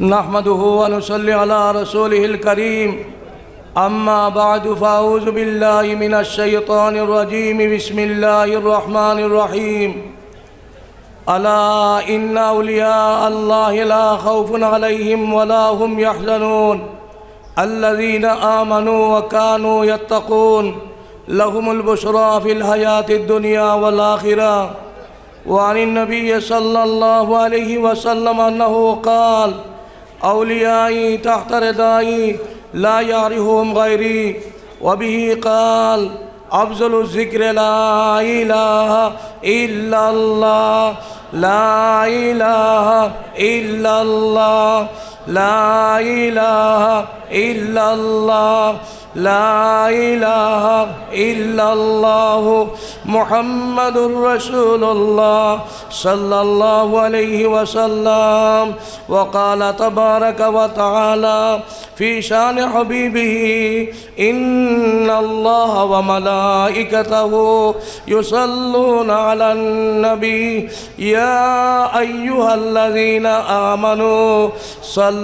نحمده ونصلي على رسوله الكريم. أما بعد فأعوذ بالله من الشيطان الرجيم. بسم الله الرحمن الرحيم. ألا إن أولياء الله لا خوف عليهم ولا هم يحزنون. الذين آمنوا وكانوا يتقون. لهم البشرى في الحياة الدنيا والآخرة. وعن النبي صلى الله عليه وسلم أنه قال أوليائي تحت ردائي لا يعرفهم غيري. وبه قال أفضل الذكر لا إله إلا الله لا إله إلا الله. لا إله إلا الله لا إله إلا الله محمد رسول الله صلى الله عليه وسلم وقال تبارك وتعالى في شان حبيبه إن الله وملائكته يصلون على النبي يا أيها الذين آمنوا صلوا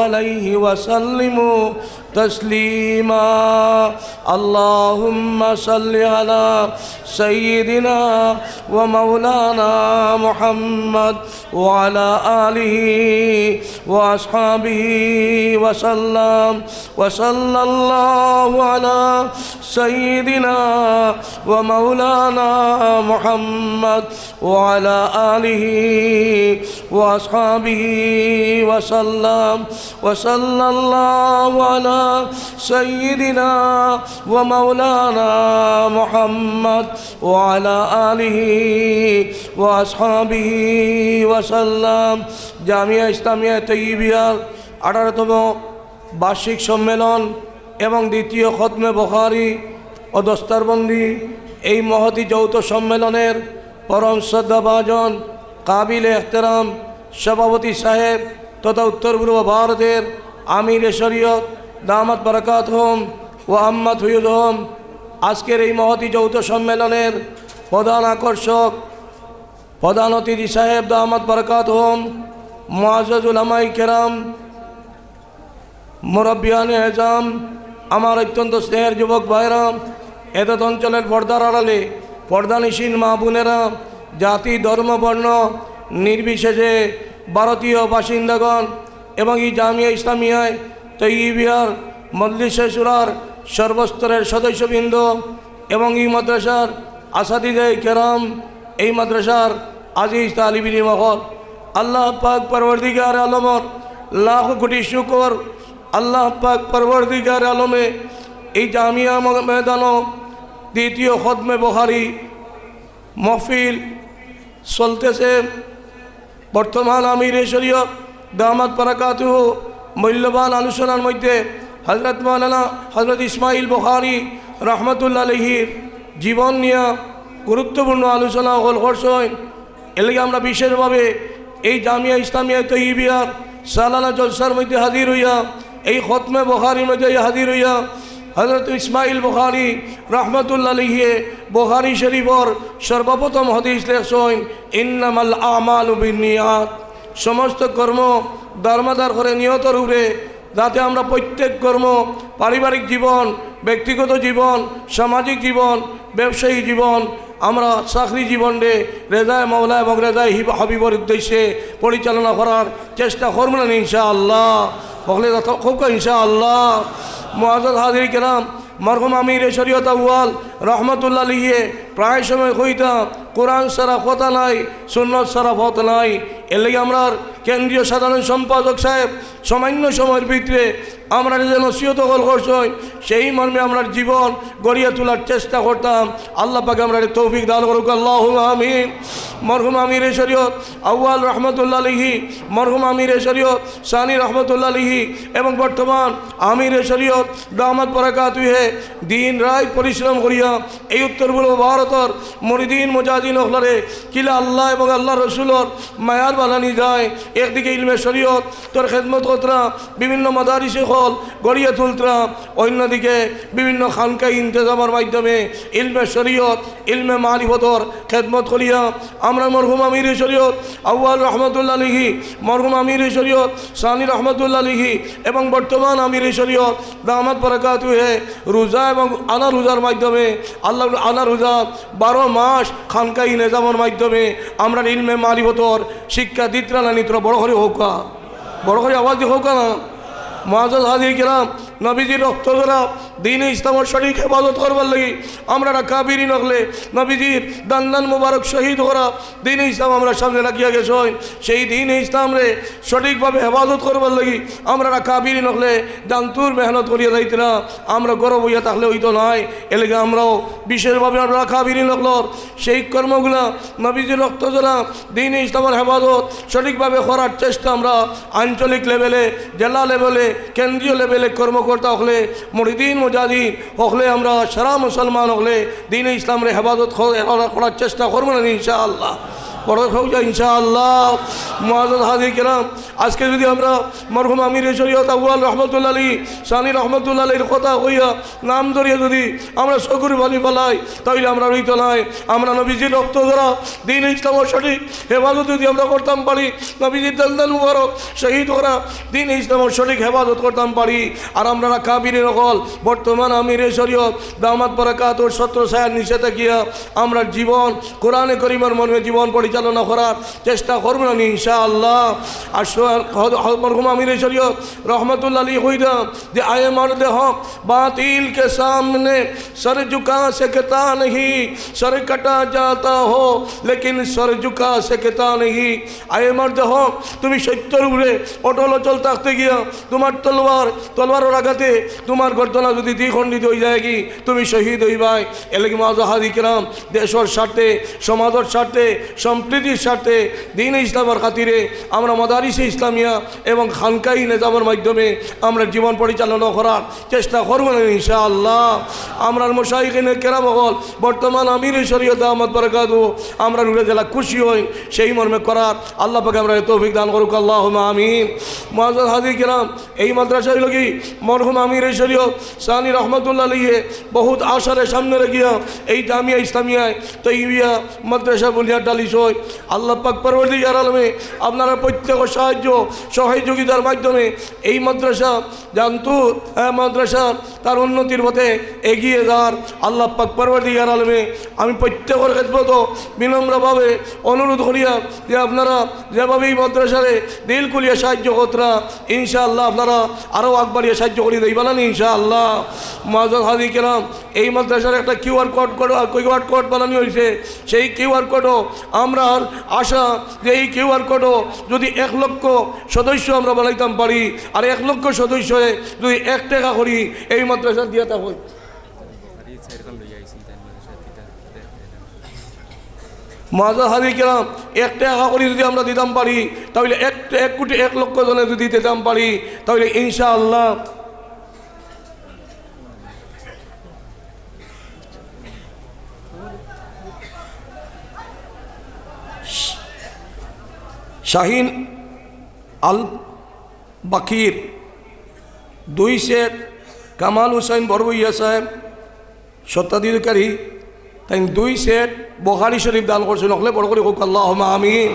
عليه وسلموا تسليما. اللهم صل على سيدنا ومولانا محمد وعلى آله وأصحابه وسلم. وصلى الله على سيدنا ومولانا محمد وعلى آله وأصحابه وسلم. وصلى الله على سيدنا ومولانا محمد وعلى آله وأصحابه وسلم জামিয়া ইসলামিয়া তৈবিয়ার আঠারোতম বার্ষিক সম্মেলন এবং দ্বিতীয় খতমে বখারি ও দস্তারবন্দি এই মহতি যৌথ সম্মেলনের পরম শ্রদ্ধাভাজন কাবিল এখতেরাম সভাপতি সাহেব তথা উত্তর পূর্ব ভারতের আমির শরীয়ত দামাত বরকাত হোম ও আম্মাদ হুয়ুদ হোম। আজকের এই মহতি যৌথ সম্মেলনের প্রধান আকর্ষক প্রধান অতিথি সাহেব দামাত বরকাত হোম মোয়াজুল আমাই কেরাম মুরব্বিয়ান এজাম আমার অত্যন্ত স্নেহের যুবক ভাইরাম এতদ অঞ্চলের পর্দার আড়ালে পর্দানিসীন মা বোনেরা, জাতি, ধর্ম, বর্ণ, নির্বিশেষে ভারতীয় বাসিন্দাগণ এবং এই জামিয়া ইসলামিয়ায় তৈবিহার মল্লিশে সুরার সর্বস্তরের সদস্যবৃন্দ এবং এই মাদ্রাসার আসাদিদে কেরাম, এই মাদ্রাসার আজিজ তালিবিনী মহল, আল্লাহ পাক পরবর্দিগার আলমর লাখ কোটি শুকর, আল্লাহ পাক পরবর্দিগার আলমে এই জামিয়া ময়দানও দ্বিতীয় খদমে বহারি মহফিল চলতেছে। বর্তমান আমির শরীয়ত দামাত পারাকাতু মূল্যবান আলোচনার মধ্যে হজরত মৌলানা হজরত ইসমাইল বখারি রহমতুল্লা আলহির জীবন নিয়ে গুরুত্বপূর্ণ আলোচনা হল করছেন এলাকা আমরা বিশেষভাবে এই জামিয়া ইসলামিয়া তৈবিয়ার সালানা জলসার মধ্যে হাজির হইয়া, এই খতমে বখারির মধ্যে হাজির হইয়া হজরত ইসমাইল বুখারি রহমতুল্লা লিহিয়ে বুখারি শরীফর সর্বপ্রথম হদিস লেখছেন, ইন্নামাল আমাল সমস্ত কর্ম ধর্মদার করে নিয়তর উপরে যাতে আমরা প্রত্যেক কর্ম, পারিবারিক জীবন, ব্যক্তিগত জীবন, সামাজিক জীবন, ব্যবসায়ী জীবন, আমরা চাকরি জীবনে রেজায় মাওলা এবং রেজায় হিব হাবিবর উদ্দেশ্যে পরিচালনা করার চেষ্টা করব না ইনশাআল্লাহ। বকলে খুব ইনশাআল্লাহ। মহাজত হাজির কেরাম, মরহুম আমির শরীয়ত আউয়াল, রহমতুল্লাহ লিয়ে প্রায় সময় কইতাম কোরআন সারা কথা নাই, সুন্নত সারা ফত নাই। এর লাগে আমরা কেন্দ্রীয় সাধারণ সম্পাদক সাহেব সামান্য সময়ের ভিতরে আমরা যে নসিহত কল করছই। সেই মর্মে আমরা জীবন গড়িয়ে তোলার চেষ্টা করতাম। আল্লাহ পাকে আমরা তৌফিক দান করুক। আল্লাহ আমিন। মরহুম আমির শরীয়ত, আউয়াল রহমতুল্লাহ লিহি মরহুম আমির শরীয়ত, সানি রহমতুল্লাহ লিহি এবং বর্তমান আমির শরীয়ত, দামাত পরাকাতুহে দিন রায় পরিশ্রম করিয়া এই উত্তর পূর্ব ভারত ভারতর মরিদিন মুজাহিদিন হলরে কিলা আল্লাহ এবং আল্লাহ রসুলর মায়ার বানানি যায়, একদিকে ইলমে শরীয়ত, তোর খেদমত কতরা বিভিন্ন মাদারিসে হল গড়িয়ে তুলতরা, অন্যদিকে বিভিন্ন খানকাই ইন্তজামের মাধ্যমে ইলমে শরীয়ত, ইলমে মারিফতর খেদমত করিয়া, আমরা মরহুম আমির শরীয়ত, আউ্য়াল রহমতুল্লাহ লিহি মরহুম আমির শরীয়ত, সানি রহমতুল্লাহ লিহি এবং বর্তমান আমির শরীয়ত, দামাত বরকাত হে রোজা এবং আনা রোজার মাধ্যমে, আল্লাহ আনা রোজা বারো মাস খানকাই নিজামের মাধ্যমে আমরা ইলমে মালিবতর শিক্ষা দিত্রা নিত্র বড় করে হোকা বড় করে আওয়াজ দিয়ে হোকা না মহাজাদ হাজির কিরাম, নবীজির রক্ত করা দিন ইসলামের সঠিক হেফাজত করবার লাগি। আমরা কাবিরি নকলে, নবীজির দান দান মুবারক শহীদ করা, দিন ইসলাম আমরা সামনে রাখিয়া গেছ সেই দিন ইসলাম রে সঠিকভাবে হেফাজত করবার লাগি। আমরা কাবিরি নকলে, দান্তুর মেহনত করিয়া যাইতে না। আমরা গরব হইয়া থাকলে হইতো নয় এলাকা আমরাও বিশেষভাবে আমরা কাবিরি নকলর। সেই কর্মগুলা, নবীজির রক্ত জোড়া দিন ইসলামের হেফাজত, সঠিকভাবে করার চেষ্টা আমরা আঞ্চলিক লেভেলে, জেলা লেভেলে কেন্দ্রীয় লেভেলে কর্মকর্তা হলে, মরিদিন, মুজাহিদিন হলে, আমরা সারা মুসলমান হলে, দিন ইসলামের হেফাজত করার চেষ্টা করব না ইনশাআল্লাহ। বড় যায় ইনশাআল্লাহ। মহাজত হাজি কেরাম, আজকে যদি আমরা মরহুম আমির শরীয়ত আবুয়াল রহমতুল্লা আলী সানি রহমতুল্লা আলীর কথা হইয়া নাম ধরিয়া যদি আমরা সগুর বালি পালাই, তাইলে আমরা রইত নাই। আমরা নবীজির রক্ত ধরা, দিন ইসলামের সঠিক হেফাজত যদি আমরা করতাম পারি, নবীজির দান মুবারক শহীদ করা, দিন ইসলামের সঠিক হেফাজত করতাম পারি। আর আমরা কাবির নকল বর্তমান আমির শরীয়ত দামাত বরাকাত ও সত্র সায়ার নিষে থাকিয়া আমরা জীবন, কোরআনে করিমার মনে জীবন পরিচালনা করার চেষ্টা করবো না ইনশাআল্লাহ আর মরহুম আমির শরীয়ত রহমতুল্লাহ আলী হইরা যে আয়ে মর্দ হক বাতিল के सामने सर झुका सकता नहीं सर कटा जाता हो लेकिन सर झुका सकता नहीं আয়ে মর্দ হক তুমি সত্যর উপরে অটল অচল থাকতে গিয়া তোমার তলোয়ার তলোয়ারের আঘাতে তোমার গর্দনা যদি দ্বিখণ্ডিত হয়ে যায় কি তুমি শহীদ হইবাই এলাকি মাজাহাদি কিরাম দেশের স্বার্থে সমাজের স্বার্থে সম্প্রীতির স্বার্থে দিন ইসলামের খাতিরে আমরা মদারিসে ইসলামিয়া এবং খানকাই নিজামের মাধ্যমে আমরা জীবন পরিচালনা করার চেষ্টা করব না ইনশাআল্লাহ। আমরা মশাইকিনের কেরাম হল বর্তমান আমির শরীয়ত আহমদ বরকাতু, আমরা রুড়ে জেলা খুশি হই, সেই মর্মে করার আল্লাহ পাকে আমরা তৌফিক দান করুক আল্লাহ আমিন। মহাজাদ হাদি কিরাম, এই মাদ্রাসা হইল মরহুম আমির শরীয়ত সানি রহমতুল্লাহ লিয়ে বহুত আশারে সামনে রেখিয়া এই জামিয়া ইসলামিয়ায় তৈবিয়া মাদ্রাসা বুনিয়াদ ডালিস হয়। আল্লাহ পাক আলমে আপনারা প্রত্যেক সাহায্য সহযোগিতার মাধ্যমে এই মাদ্রাসা জান্তুর হ্যাঁ মাদ্রাসা তার উন্নতির পথে এগিয়ে যাওয়ার আল্লাহ পাক পরবর্তীকার আলমে আমি প্রত্যেকের ক্ষেত্রত বিনম্রভাবে অনুরোধ করিয়া যে আপনারা যেভাবে এই মাদ্রাসারে দিল খুলিয়া সাহায্য করতরা, ইনশাআল্লাহ আপনারা আরও আকবারিয়া সাহায্য করিয়ে দেবেন ইনশাআল্লাহ। মাজাদ হাদি কেরাম, এই মাদ্রাসার একটা QR code code QR code বানানো হয়েছে সেই কিউআর কোডও আমরা আশা যে এই কিউআর কোডও যদি এক লক্ষ সদস্য আমরা বানাইতাম পারি, আর এক লক্ষ সদস্য যদি এক টাকা করি, এই মাদ্রাসা দিয়ে তা হয়। মাজা কেরাম, এক টাকা করে যদি আমরা দিতাম পারি, তাহলে এক এক কোটি এক লক্ষ জনে যদি দিতাম পারি, তাহলে ইনশাআল্লাহ শাহিন, আল বাকির, দুই সেট কামাল হুসাইন, বরবইয়া সাহেব সত্তাধিকারী তাই দুই সেট বখারি শরীফ দান করছেন। হলে বড় করে হোক আল্লাহ আমিন।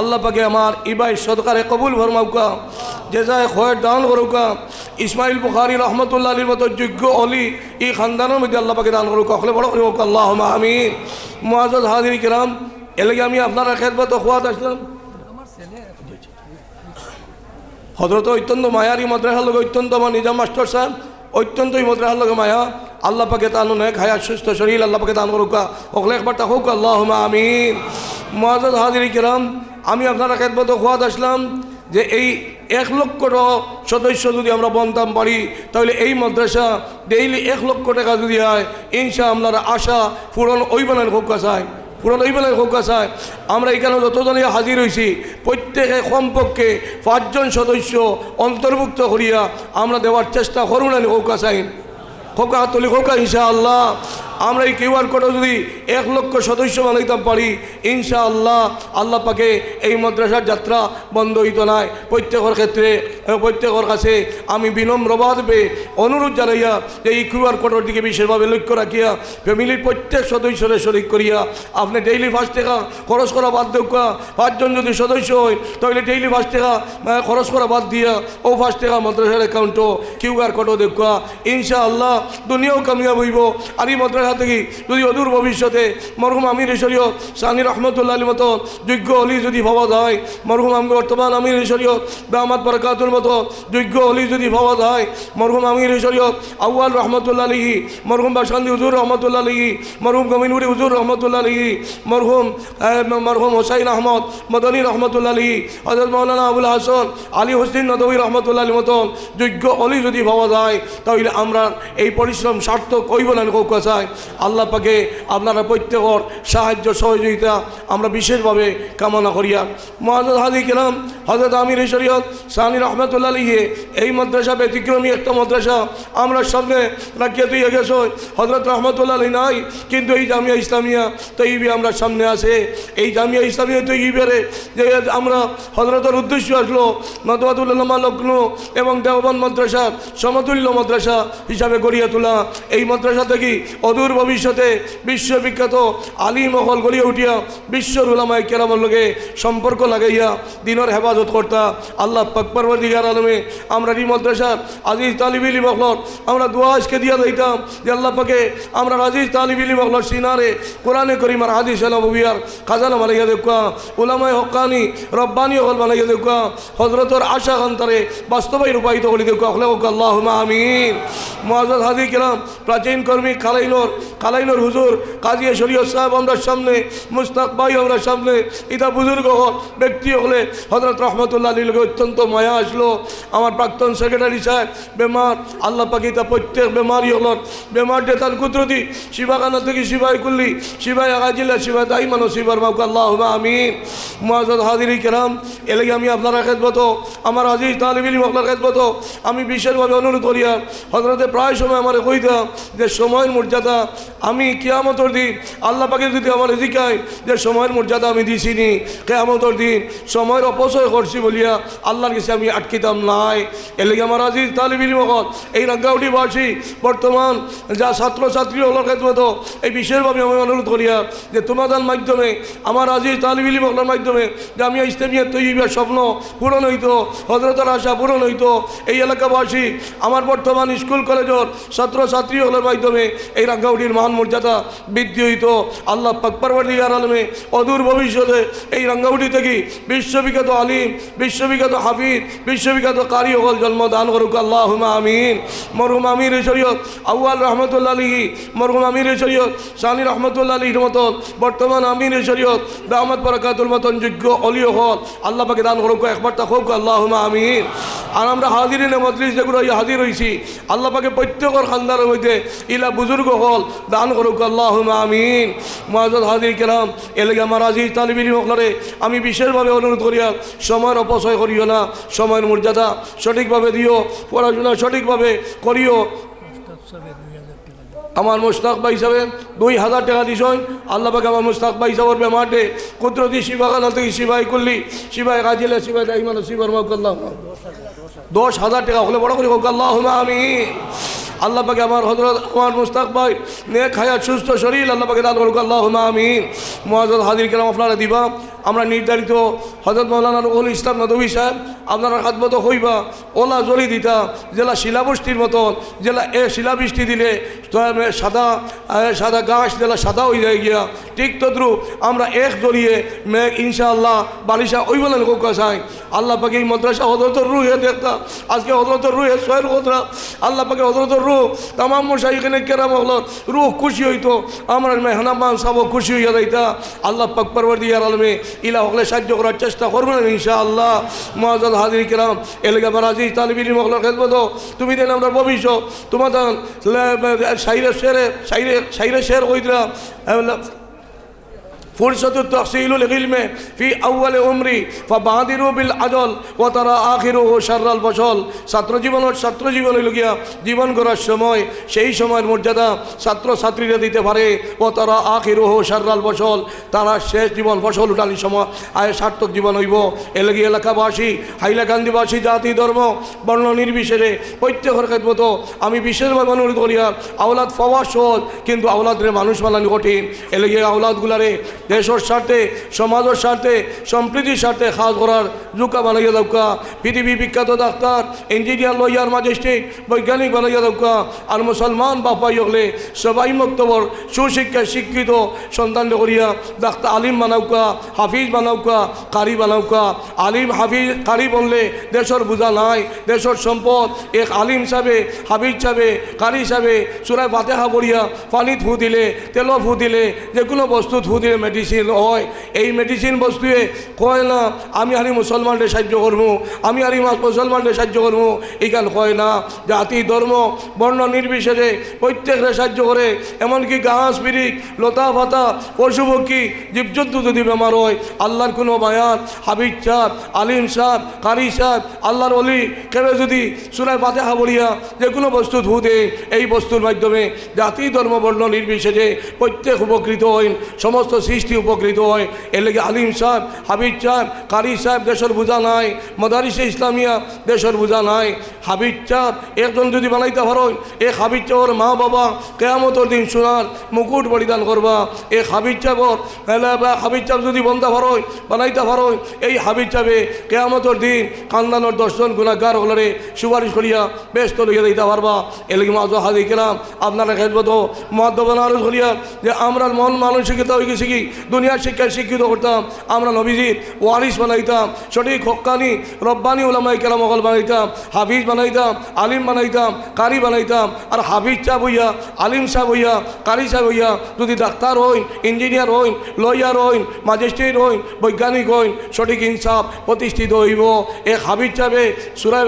আল্লাহ পাকে আমার ইবাই সদকারে কবুল ভরমাউকা যে যায় খয়ের দান করুকা, ইসমাইল বুখারি রহমতুল্লাহ আলীর মতো যোগ্য অলি এই খানদানের মধ্যে আল্লাহ পাকে দান করুকা। হলে বড় করে হোক আল্লাহ আমিন। মহাজদ হাজির কিরাম এলাকে আমি আপনারা খেদমত খোয়াত আসলাম। হজরত অত্যন্ত মায়ারি মাদ্রাসার লোক, অত্যন্ত আমার নিজাম মাস্টার সাহেব অত্যন্ত এই মাদ্রাসার লোক মায়া। আল্লাহ পাকে তানু নেক হায়া সুস্থ শরীর আল্লাহ পাকে দান করুকা। ওখলে একবার তা হোক আল্লাহ আমিন। মহাজদ হাজির কিরাম, আমি আপনারা খেদমত খোয়াত আসলাম যে এই এক লক্ষ সদস্য যদি আমরা বনতাম পারি, তাহলে এই মাদ্রাসা ডেইলি এক লক্ষ টাকা যদি হয়, ইনশা আপনারা আশা পূরণ ওই বানান হোক চায় পুরো ওই বেলায় হোক চায় আমরা এখানে যতজনে হাজির হয়েছি প্রত্যেকে কমপক্ষে পাঁচজন সদস্য অন্তর্ভুক্ত করিয়া আমরা দেওয়ার চেষ্টা করুন আমি হোক চাই খোকা তলি খোকা ইনশা আল্লাহ আমরা এই কিউআর কোডও যদি এক লক্ষ সদস্য বানাইতাম পারি, ইনশাআল্লাহ আল্লাহ আল্লাহ পাকে এই মাদ্রাসার যাত্রা বন্ধ হইত নাই। প্রত্যেকের ক্ষেত্রে প্রত্যেকের কাছে আমি বিনম্রভাবে অনুরোধ জানাইয়া যে এই কিউআর কোডের দিকে বিশেষভাবে লক্ষ্য রাখিয়া, ফ্যামিলির প্রত্যেক সদস্যরে শরিক করিয়া, আপনি ডেইলি পাঁচ টাকা খরচ করা বাদ দেখা পাঁচজন যদি সদস্য হয়, তাহলে ডেইলি পাঁচ টাকা খরচ করা বাদ দিয়া, ও পাঁচ টাকা মাদ্রাসার অ্যাকাউন্টও কিউআর কোডও দেখা ইনশাআল্লাহ দুনিয়াও কামিয়াব হইব, আর এই মাদ্রাসা থেকে যদি অদূর ভবিষ্যতে মরহুম আমির শরীয়ত সানি রহমতুল্লাহ আলী মতো যোগ্য অলি যদি ভাবা যায়, মরহুম আমি বর্তমান আমির শরীয়ত দামাত বরকাতুর মতো যোগ্য অলি যদি ভাবা যায়, মরহুম আমির শরীয়ত আউয়াল রহমতুল্লাহ আলী মরহুম বাসান্দি হুজুর রহমতুল্লাহ আলী মরহুম গমিনুরি হুজুর রহমতুল্লাহ আলী মরহুম মরহুম হোসাইন আহমদ মদনী রহমতুল্লাহ আলী হজরত মৌলানা আবুল হাসন আলী হোসেন নদী রহমতুল্লাহ আলী মতন যোগ্য অলি যদি ভাবা যায়, তাহলে আমরা এই পরিশ্রম সার্থক হইব না কৌকা চাই। আল্লাহ পাকে আপনারা প্রত্যেকর সাহায্য সহযোগিতা আমরা বিশেষভাবে কামনা করিয়া। মহাজত হাদি কেলাম হজরত আমির শরীয়ত, সানি রহমতুল্লাহ আলীকে এই মাদ্রাসা ব্যতিক্রমী একটা মাদ্রাসা আমরা সামনে রাখিয়া তুই গেছ হজরত রহমতুল্লাহ আলী নাই, কিন্তু এই জামিয়া ইসলামিয়া তৈবি আমরা সামনে আছে। এই জামিয়া ইসলামিয়া তৈবেরে যে আমরা হজরতের উদ্দেশ্য আসলো নদওয়াতুল্লামা লগ্ন এবং দেওবন মাদ্রাসা, সমতুল্য মাদ্রাসা হিসাবে গড়িয়া তোলা। এই মাদ্রাসা থেকে অদূর ভবিষ্যতে বিশ্ববিখ্যাত আলী মহল গড়িয়া উঠিয়া বিশ্বর উলামায় কেরামর লগে সম্পর্ক লাগাইয়া দিনের হেফাজত কর্তা আল্লাহ পাকবর দিগার আলমে। আমরা এই মাদ্রাসার আজিজ তালিবিলি মহলর, আমরা দোয়া আজকে দিয়া দিতাম যে আল্লাহ পাকে আমরা আজিজ তালিবিলি মহলর সিনারে কোরআনে করিমার হাদিস আলমিয়ার খাজানা মালাইয়া দেখা উলামায় হকানি রব্বানি হল বানাইয়া দেখা হজরতর আশা কান্তারে বাস্তবায় রূপায়িত করে দেখা হলে আল্লাহ আমিন। মহাজাদ হাদি কেরাম, প্রাচীন কর্মী খালাইনোর খালাইনোর হুজুর কাজিয়া শরীয় সাহেব আমরা সামনে মুস্তাক ভাই আমরা সামনে ইতা বুজুর্গ ব্যক্তি হলে হজরত রহমতুল্লাহ আলীকে অত্যন্ত মায়া আসলো। আমার প্রাক্তন সেক্রেটারি সাহেব, বেমার, আল্লাহ পাকি তা প্রত্যেক বেমারি হল। বেমার ডে তার কুদরতি শিবাখানা থেকে শিবাই কুল্লি শিবাই আগাজিল্লা শিবাই দাই মানো শিবার মাউক আল্লাহ আমিন। মহাজাদ হাদিরি কেরাম এলাকি আমি আপনারা খেদবত আমার আজিজ তালিবিলি মকলার খেদবত আমি বিশেষভাবে অনুরোধ করিয়া হজরতে প্রায় সময় আমার কইতাম যে, সময়ের মর্যাদা আমি কিয়ামতর দিন আল্লাহ পাকে যদি আমার শিখায় যে সময়ের মর্যাদা আমি দিছিনি কেয়ামতর দিন সময়ের অপচয় করছি বলিয়া আল্লাহর কাছে আমি আটকিতাম নাই। এলাকি আমার আজিজ তালিবিলি মকল এই রাঙ্গাউটিবাসী বর্তমান যা ছাত্রছাত্রী হল খেদমত, এই বিশেষভাবে আমি অনুরোধ করিয়া যে তোমাদের মাধ্যমে, আমার আজিজ তালিবিলি মকলার মাধ্যমে যে আমি ইসলামিয়া তৈরিবার স্বপ্ন পূরণ হইতো হজরতের আশা পূরণ হইতো, এই এলাকাবাসী, আমার বর্তমান স্কুল কলেজের ছাত্রছাত্রী হলের মাধ্যমে এই রাঙ্গাউটির মহান মর্যাদা বৃদ্ধি হইতো আল্লাহ পাকপারবাদিগার আলমে অদূর ভবিষ্যতে এই রাঙ্গাউটি থেকে বিশ্ববিখ্যাত আলিম, বিশ্ববিখ্যাত হাফিজ, বিশ্ববিখ্যাত কারি হল জন্ম দান করুক। আল্লাহ আমিন। মরহুম আমির শরীয়ত আউয়াল রহমতুল্লাহ আলী মরহুম আমির শরীয়ত সানি রহমতুল্লাহ আলীর মতন। বর্তমান আমির শরীয়ত দামত বরকাতুল মতন যোগ্য অলিও হল। আল্লাহ পাকে দান করুক, একবার তা হোক। আল্লাহ আমিন। আর আমরা হাজিরিনে মজলিস যেগুলো হাজির হয়েছি আল্লাহ পাকে প্রত্যেকর খানদারের মধ্যে ইলা বুজুর্গ হল দান করুক আল্লাহ আমিন। মহাজত হাজির কেরাম এলাকা আমার আজিজ তালিবিলি মকলরে আমি বিশেষভাবে অনুরোধ করিয়া সময়ের অপচয় করিও না, সময়ের মর্যাদা সঠিকভাবে দিও, পড়াশোনা সঠিকভাবে করিও। আমার মুস্তাক ভাই হিসাবে দুই হাজার টাকা দিস আল্লাহ পাকে আমার মুস্তাক ভাই হিসাবের বেমাটে কুদরতি শিবাখানা থেকে শিবাই করলি শিবাই গাজিলে শিবাই দাইমান শিবার মাল্লাহ দশ হাজার টাকা হলে বড় করে হোক আল্লাহ আমি আল্লাহ পাকে আমার হজরত আমার মুস্তাক ভাই, নেক হায়াত, সুস্থ শরীর, আল্লাহ পাকে দান করুক আল্লাহ আমিন। মহাজত হাজির কেরাম, আপনারা দিবা। আমরা নির্ধারিত হজরত মৌলানা রুল ইসলাম নদী সাহেব, আপনারা হাতমতো হইবা, ওলা জলি দিতা, জেলা শিলাবৃষ্টির মতন, জেলা এ শিলাবৃষ্টি দিলে সাদা সাদা গাছ, জেলা সাদা হয়ে যায় গিয়া, ঠিক তদ্রুপ আমরা এক জড়িয়ে মেঘ, ইনশাআল্লাহ, বালিশা ওই বলেন কোকা চাই আল্লাহ পাকে এই মাদ্রাসা হজরতর রুহে দেখতা, আজকে হজরতর রুহে সোহের কথা আল্লাহ পাকে হজরতর রুহ তাম মশাই এখানে কেরাম হল রুহ খুশি হইতো। আমরা মেহনা মান সাব খুশি হইয়া যাইতা। আল্লাহ পাক দিয়ার আলমে ইলা হকলে সাহায্য করার চেষ্টা করবেন ইনশাআল্লাহ। মহাজাদ হাজির কেরাম, এলাকা বারাজি তালিবিন মহলার খেদবত তুমি দেন আমরা ভবিষ্যৎ, তোমাদের সাইরে শেরে সাইরে সাইরে শের হইতরা فرصة تحصيل العلم في أول عمري فبادروا بالعجل وترى آخره شر الفصل ছাত্র জীবন ছাত্র জীবন হইল গিয়া জীবন করার সময় সেই সময়ের মর্যাদা ছাত্র ছাত্রীরা দিতে পারে ও তারা আখিরুহ সার্রাল ফসল তারা শেষ জীবন ফসল উঠালি সময় আয় সার্থক জীবন হইব এলাকি এলাকাবাসী হাইলাকান্দিবাসী জাতি ধর্ম বর্ণ নির্বিশেষে প্রত্যেকের মতো আমি বিশেষভাবে অনুরোধ করি আর আওলাদ পাওয়া সহজ কিন্তু আওলাদের মানুষ বানানো কঠিন এলাকি আওলাদগুলারে দেশের স্বার্থে, সমাজের স্বার্থে, সম্প্রীতির স্বার্থে খাস করার জুকা বানাইয়া দৌকা পৃথিবী বিখ্যাত ডাক্তার ইঞ্জিনিয়ার লয়ার ম্যাজিস্ট্রেট বৈজ্ঞানিক বানাইয়া দৌকা আর মুসলমান বাপাই হলে সবাই মক্তবর সুশিক্ষায় শিক্ষিত সন্তান করিয়া ডাক্তার আলিম বানাউকা হাফিজ বানাউকা কারি বানাউকা আলিম, হাফিজ, কারি বললে দেশের বোঝা নাই, দেশের সম্পদ। এক আলিম হিসাবে হাফিজ হিসাবে কারি হিসাবে সুরায় ফাতেহা পড়িয়া পানি ধু দিলে তেল ফু দিলে যে কোনো বস্তু ধু দিলে মেডিসিন হয়। এই মেডিসিন বস্তুয়ে কয় না, আমি হারি মুসলমানদের সাহায্য করব, আমি হারি মুসলমানদের সাহায্য করব। এইখান কয় না, জাতি, ধর্ম, বর্ণ নির্বিশেষে প্রত্যেকরে সাহায্য করে। এমনকি গাছ, বিরিক, লতা, পাতা, পশু, পক্ষী, জীবজন্তু যদি বেমার হয়, আল্লাহর কোনো বায়ান হাবিজ সাহ আলিম সাহ কারি সাহ আল্লাহর অলি কেউ যদি সুরায় ফাতেহা বলিয়া যে কোনো বস্তু ধু দেয় এই বস্তুর মাধ্যমে জাতি, ধর্ম, বর্ণ নির্বিশেষে প্রত্যেক উপকৃত হইন। সমস্ত সৃষ্টি উপকৃত হয়। এর লেগে আলিম সাহেব হাবিজ সাহেব, কারি সাহেব, দেশের বোঝা নাই। মদারিসে ইসলামিয়া, দেশের বোঝা নাই। হাবিজ সাহেব, একজন যদি বানাইতে পারো এ হাবিজ চাওয়ার মা বাবা কেয়ামতর দিন শোনার মুকুট পরিধান করবা। এ হাবিজ চাবর হাবিজ চাপ যদি বন্ধা পারেন, বানাইতে পারেন, এই হাবিজ চাবে কেয়ামতর দিন কান্দানোর দর্শন গুণাগার হলরে সুপারিশ করিয়া ব্যস্ত লইয়া দিতে পারবা। এলাকি মাঝ হাদি কেলাম আপনারা খেজবত মহাদ্দবান আরও করিয়া যে আমরা মন মানসিকতা হয়ে গেছি কি? দুনিয়ার শিক্ষায় শিক্ষিত করতাম আমরা নবীজির ওয়ারিস বানাইতাম, সঠিক হক্কানি রব্বানি ওলামাই কেলাম অকল বানাইতাম, হাফিজ বানাইতাম, আলিম বানাইতাম, কারি বানাইতাম। আর হাফিজ সাহ হইয়া, আলিম সাহ হইয়া, কারি সাহ হইয়া, যদি ডাক্তার হইন, ইঞ্জিনিয়ার হইন, লয়ার হইন, ম্যাজিস্ট্রেট হইন, বৈজ্ঞানিক হইন, সঠিক ইনসাফ প্রতিষ্ঠিত হইব। এক হাবিজ সাহেবে সুরায়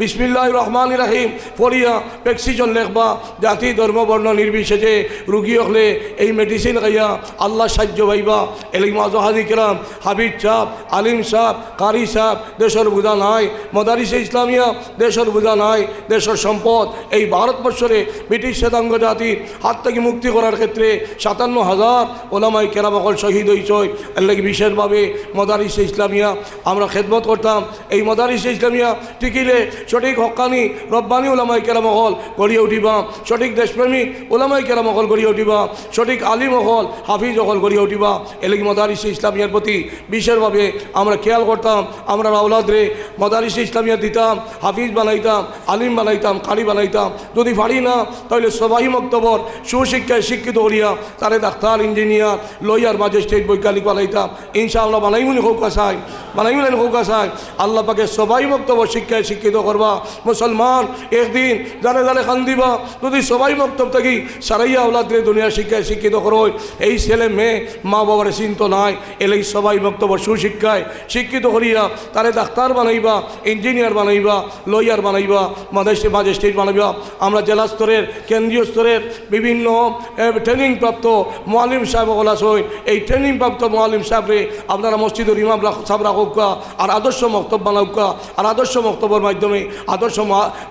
বিসমিল্লাহ রহমান রাহিম পড়িয়া প্রেসক্রিপশন লেখবা, জাতি ধর্ম বর্ণ নির্বিশেষে রুগী হলে এই মেডিসিন খাইয়া আল্লাহ সাহায্য পাইবা। এলিক মাজহাদি কেরাম হাবিজ সাহ আলিম সাহ কারি সাহ দেশের বোঝা নাই, মদারিসে ইসলামিয়া, দেশের বোঝা নাই, দেশের সম্পদ। এই ভারতবর্ষরে ব্রিটিশ শ্বেতাঙ্গ জাতির হাত থেকে মুক্তি করার ক্ষেত্রে সাতান্ন হাজার ওলামাই কেরামকল শহীদ হয়েছে এর লাগে বিশেষভাবে মদারিসে ইসলামিয়া আমরা খেদমত করতাম। এই মদারিসে ইসলামিয়া টিকিলে সঠিক হকানি, রব্বানি ওলামাই কেরামকল গড়িয়ে উঠিবা। সঠিক দেশপ্রেমিক ওলামাই কেরামকল গড়িয়ে উঠিবা। সঠিক আলিম হল হাফিজ হল গড়িয়ে উঠিবা। এলাকি মদারিসে ইসলামিয়ার প্রতি বিশেষভাবে আমরা খেয়াল করতাম, আমরা রাউলাদরে মদারিসে ইসলামিয়া দিতাম, হাফিজ বানাইতাম, আলিম বানাইতাম, কারি বানাইতাম। যদি পারি না, তাহলে সবাই মক্তবর, সুশিক্ষায় শিক্ষিত করিয়া তারে ডাক্তার, ইঞ্জিনিয়ার, লয়ার, ম্যাজিস্ট্রেট, বৈজ্ঞানিক বানাইতাম। ইনশাআল্লাহ বানাইমুনি হোক আসাই বানাইমুলেন হোক আসাই আল্লাহ পাকে সবাই মক্তবর, শিক্ষায় শিক্ষিত করবা। মুসলমান একদিন জানে জানে খান দিবা যদি সবাই মক্তব থাকি, সারাইয়া আওলাদরে দুনিয়া শিক্ষায় শিক্ষিত করো এই ছেলে মেয়ে মা বাবার চিন্ত নাই। এলেই সবাই বক্তব্য সুশিক্ষায় শিক্ষিত করিয়া তারে ডাক্তার বানাইবা, ইঞ্জিনিয়ার বানাইবা, লয়ার বানাইবা মাদেশে ম্যাজিস্ট্রেট বানাইবা। আমরা জেলা স্তরের, কেন্দ্রীয় স্তরের বিভিন্ন ট্রেনিং প্রাপ্ত মোয়ালিম সাহেব ওলাসইন এই ট্রেনিং প্রাপ্ত মোয়ালিম সাহেবরে আপনারা মসজিদের ইমাম সাহেব রাখুকা, আর আদর্শ মক্তব্য বানাউকা, আর আদর্শ মক্তব্যের মাধ্যমে আদর্শ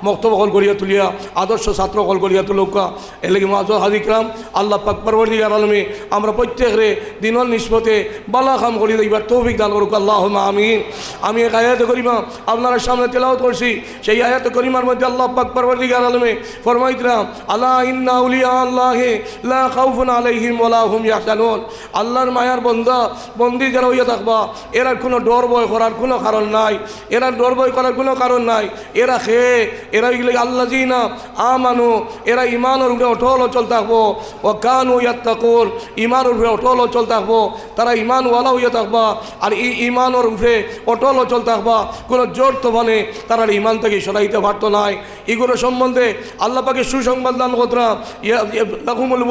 মক্তব্য হল গড়িয়া তুলিয়া, আদর্শ ছাত্র হল গড়িয়া তুলৌকা। এলাকি মাজ হাদিকরাম আল্লাহ পাক পরবর্তী আলমে আমরা প্রত্যেকরে দিনল নিষ্পতে বালা খাম করি দিবার তৌফিক দান করুক আল্লাহ আমিন। আমি এক আয়াত করিমা, আপনার সামনে তেলাওত করছি, সেই আয়াত করিমার মধ্যে আল্লাহ পাক পরবর্তী আলমে ফরমাইতরাম আল্লাহ ইন্না উলিয়া আল্লাহে লা খাউফুন আলাইহিম ওয়ালা হুম ইয়াহজানুন। আল্লাহর মায়ার বন্দা, বন্দি যারা হইয়া থাকবা এরা কোনো ডর বয় করার কোনো কারণ নাই এরা ডর বয় করার কোনো কারণ নাই। এরা খে, এরা গেলে আল্লাহ জিনা আমানু, এরা ইমানের উপরে অটল অচল থাকব। ও কান ইয়াত্তাকুন ইমানের উপরে অটল অচল থাকব, তারা ইমানওয়ালা হইয়া থাকবা, আর এই ইমানের উপরে অটল অচল থাকবা। কোনো জোর তোফানে তারা ইমান থেকে সরাইতে পারতো নাই। এগুলো সম্বন্ধে আল্লাহ পাকে সুসংবাদ দান কতরা লাকুমুল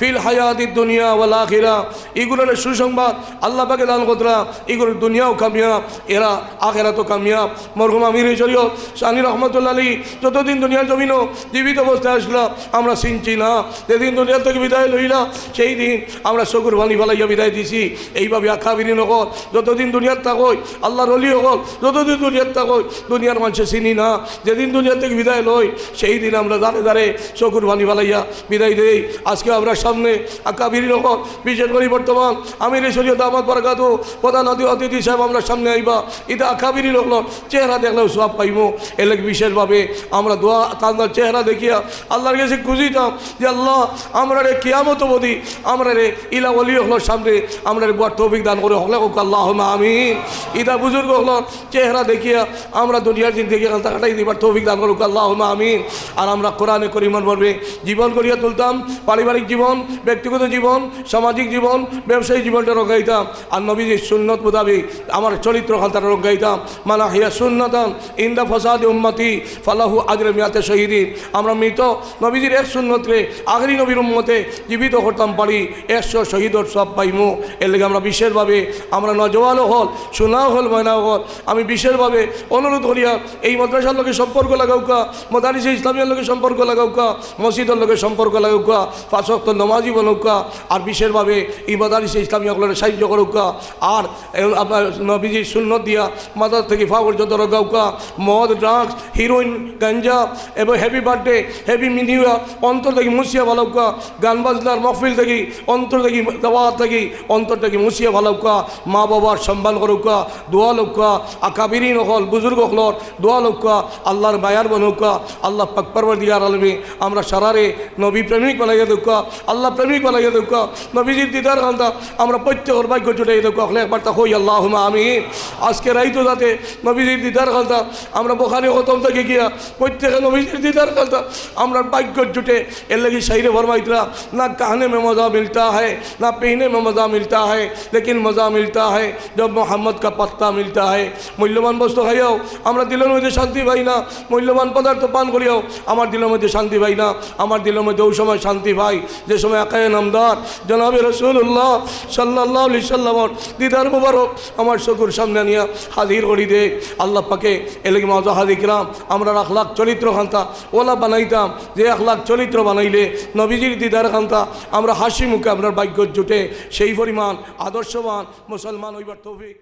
ফিল হায়াতি দুনিয়া ওয়াল আখিরা। এগুলোর সুসংবাদ আল্লাহ পাকে দান কতরা এগুলোর দুনিয়াও কামিয়াব, এরা আখেরা তো কামিয়াব। মরহুম আমির শরীয় সানি রহমতুল্লাহ আলী যতদিন দুনিয়ার জমিনও জীবিত অবস্থায় আসলা, আমরা চিনছি না। যেদিন দুনিয়া থেকে বিদায় লইলা, সেই দিন আমরা শকুর বাণী ফেলাইয়া বিদায় দিছি। এইভাবে আখাবিরি নকল যতদিন দুনিয়ার থাকই আল্লাহর অলি হকল যতদিন দুনিয়ার থাকই দুনিয়ার মানুষে চিনি না। যেদিন দুনিয়া থেকে বিদায় লই সেই দিন আমরা দাঁড়ে দাঁড়ে শকুর বাণী ফেলাইয়া বিদায় দেই। আজকে আমরা সামনে আকাবিরি নকল বিশেষ করে বর্তমান আমির শরীয়ত আহমদ বরকাতু প্রধান অতি অতিথি সাহেব আমরা সামনে আইবা। এটা আকাবিরি নকল চেহারা দেখলেও সব পাইমো। এলে বিশেষভাবে আমরা দোয়া তান্দার চেহারা দেখিয়া আল্লাহর কাছে খুঁজিতাম যে আল্লাহ আমরা রে কিয়ামত বদি আমরা রে ইলা অলি হলোর সামনে, আমরা বুয়ার তৌফিক দান করে হলে আল্লাহ আমিন। ইদা বুজুর্গ হলোর চেহারা দেখিয়া আমরা দুনিয়ার দিন থেকে কালতা কাটাই দিবার তৌফিক দান করুক আল্লাহ আমিন। আর আমরা কোরআনে করিমান পর্বে জীবন করিয়া তুলতাম, পারিবারিক জীবন, ব্যক্তিগত জীবন, সামাজিক জীবন ব্যবসায়িক জীবনটা রঙ্গাইতাম আর নবীজির সুন্নত মোতাবিক আমার চরিত্র খালতাটা রঙ্গাইতাম মানা হিয়া সুন্নতাম ইন্দা ফসাদ উম্মতি, ফালাহু আজরে মিয়াতে শহীদিন। আমরা মৃত নবীজির এক সুন্নতরে আগরি নবীর উম্মতে জীবিত করতাম পারি। একশো শহীদর সব পাইমু। এর লেগে আমরা বিশেষভাবে আমরা নজওয়ানও হল শোনাও হল, ময়নাও হল। আমি বিশেষভাবে অনুরোধ করিয়া এই মাদ্রাসার লোকের সম্পর্ক লাগাউকা মদানিস ইসলামিয়ার লোকের সম্পর্ক লাগাউকা মসজিদের লোকের সম্পর্ক লাগাউকা ফাঁসক্ত নমাজি বনৌকা আর বিশেষভাবে এই মদানিস ইসলামিয়াগুলোর সাহায্য করুকা আর আপনার নবীজির সুন্নত দিয়া মাদার থেকে ফা পর্যন্ত রগাউকা মদ, ড্রাগস, হিরোইন, গাঞ্জা এবং হ্যাপি বার্থডে হ্যাপি মিনিয়া, অন্তর থেকে মুসিয়া ভালোকা গান বাজনার মহফিল থেকে অন্তর থেকে দেওয়া থাকি অন্তর থেকে মুছিয়ে ভালো কোয়া মা বাবার সম্মান কোয়া দোয়া লোকা, আকাবিরিন হল, বুজুর্গ হলর দোয়া লোকা, আল্লাহর মায়ার বনুকা, আল্লাহ পাকপরবর দিয়ার আলমী, আমরা সারারে নবী প্রেমিক বানাইয়া দুকা আল্লাহ প্রেমিক বানাইয়া দুকা নবীজির দিদার কান্দা আমরা প্রত্যেকের ভাগ্য জুটাই দেখ হলে একবার তা হই আল্লাহ আমি আজকে রাইতো যাতে নবীজির দিদার কান্দা আমরা বোখারি খতম থেকে গিয়া প্রত্যেকে নবীজির দিদার কান্দা আমরা ভাগ্য জুটে, এর লাগে সাইরে ভরমাইতরা, না কাহানে মেমজা মিলতা है ना पीने में मज़ा मिलता है लेकिन मज़ा मिलता है जब मोहम्मद का पत्ता मिलता है মূল্যবান বস্তু খাইয়াও আমরা দিলের মধ্যে শান্তি পাই না মূল্যবান পদার্থ পান করিয়াও আমার দিলের মধ্যে শান্তি পাই না আমার দিলের মধ্যে ওই সময় শান্তি পাই যে সময় একাই নামদার জনাবি রসুল্লাহ সাল্লাহ সাল্লামর দিদার মুবারক আমার শকুর সামনে নিয়ে হাজির করি দে আল্লাহ পাকে এলেগে মাজা হাদিকরাম আমরা আখলাখ চরিত্র খান্তা ওলা বানাইতাম যে আখলাখ চরিত্র বানাইলে নবীজির দিদার খান্তা আমরা হাসি মুখে আপনার ভাগ্য জুটে। সেই পরিমাণ আদর্শবান মুসলমান হইবার তৌফিক।